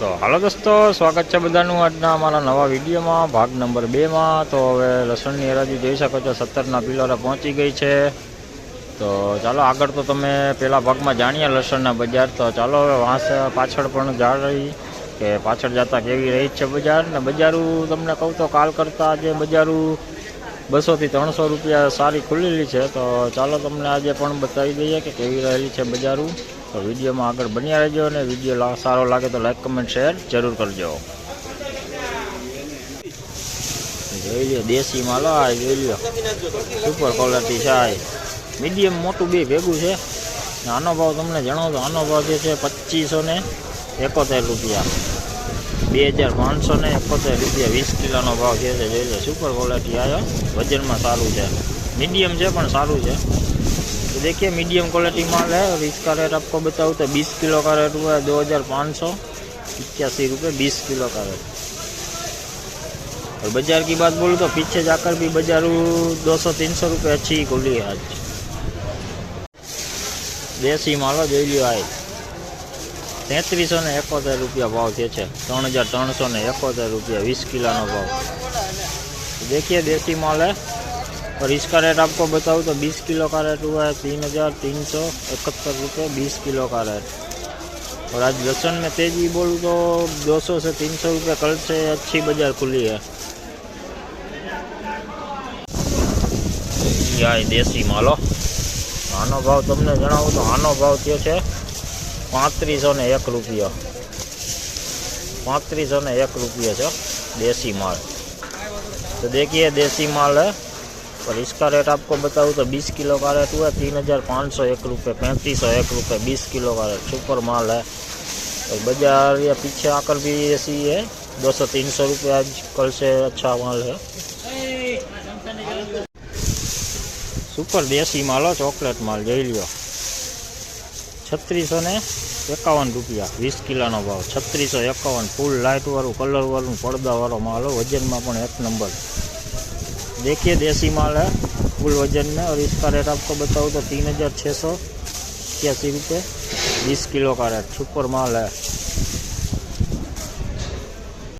તો હાલો દોસ્તો, સ્વાગત છે બધાનું આજના અમારા નવા વિડીયોમાં, ભાગ નંબર બેમાં. તો હવે લસણની હરાજી જોઈ શકો છો, સત્તરના પિલરે પહોંચી ગઈ છે. તો ચાલો આગળ તો તમે પહેલા ભાગમાં જાણીએ લસણના બજાર. તો ચાલો હવે વાંસ પાછળ પણ જાણી કે પાછળ જતા કેવી રહી છે બજાર. ને બજારું તમને કહું તો કાલ કરતાં આજે બજારું બસોથી ત્રણસો રૂપિયા સારી ખુલેલી છે, તો ચાલો તમને આજે પણ બતાવી દઈએ કે કેવી રહેલી છે બજારું. તો વિડીયોમાં આગળ બન્યા રહેજો અને વીડિયો સારો લાગે તો લાઈક, કમેન્ટ, શેર જરૂર કરજો. જોઈ લો દેશી માલ, આ જોઈ લો સુપર ક્વોલિટી છે મીડિયમ મોટું બે ભેગું છે. આનો ભાવ તમને જણાવો તો આનો ભાવ જે છે પચીસો ને એકોતેર રૂપિયા. બે હજાર પાંચસો ને એકોતેર રૂપિયા વીસ કિલોનો ભાવ જે છે જોઈ લો સુપર ક્વોલિટી આવ્યો વજનમાં સારું છે મીડિયમ છે પણ સારું છે तो देखिए मीडियम क्वालिटी माल है और इसका रेट आपको बताऊँ तो 20 किलो का रेट हुआ है दो हज़ार पाँच सौ इक्यासी रुपये बीस किलो का रेट और बाजार की बात बोलूँ तो पीछे जाकर भी बाजार दो सौ तीन सौ रुपये अच्छी ही खुली है आज દેશી માલો જોઈ લ્યો આ તેત્રીસો ને એકોતેર રૂપિયા ભાવ છે છે ત્રણ હજાર ત્રણસો ને એકોતેર રૂપિયા વીસ કિલોનો ભાવ देखिए देसी माल है और इसका रेट आपको बताऊँ तो 20 किलो का रेट हुआ है तीन हजार तीन सौ इकहत्तर रुपये बीस किलो का रेट और आज लहसुन में तेजी बोलूँ तो 200 से 300 रुपये कल से अच्छी बाजार खुली है યા દેશી માલો આનો ભાવ તમને જણાવું તો આનો ભાવ થયો છે પાંત્રીસો ને એક રૂપિયા પાંત્રીસો ને એક રૂપિયા છે દેશી માલ तो देखिए देसी माल है और इसका रेट आपको बताऊँ तो 20 किलो का रेट हुआ तीन हज़ार पाँच सौ एक रुपये पैंतीस सौ एक रुपये बीस किलो का रेट सुपर माल है और बाजार या पीछे आकर भी ऐसी ही है दो सौ तीन सौ रुपये आज कल से अच्छा माल है सुपर देसी माल हो चॉकलेट माल જોઈ લ્યો છત્રીસો ને એકાવન રૂપિયા વીસ કિલોનો ભાવ છત્રીસો એકાવન ફૂલ લાઇટવાળું કલરવાળું પડદાવાળો માલ हो वजन में पण एक नंबर देखिए देसी माल है फुल वजन में और इसका रेट आपको बताऊँ तो तीन हज़ार छः सौ इक्यासी रुपये बीस किलो का रेट सुपर माल है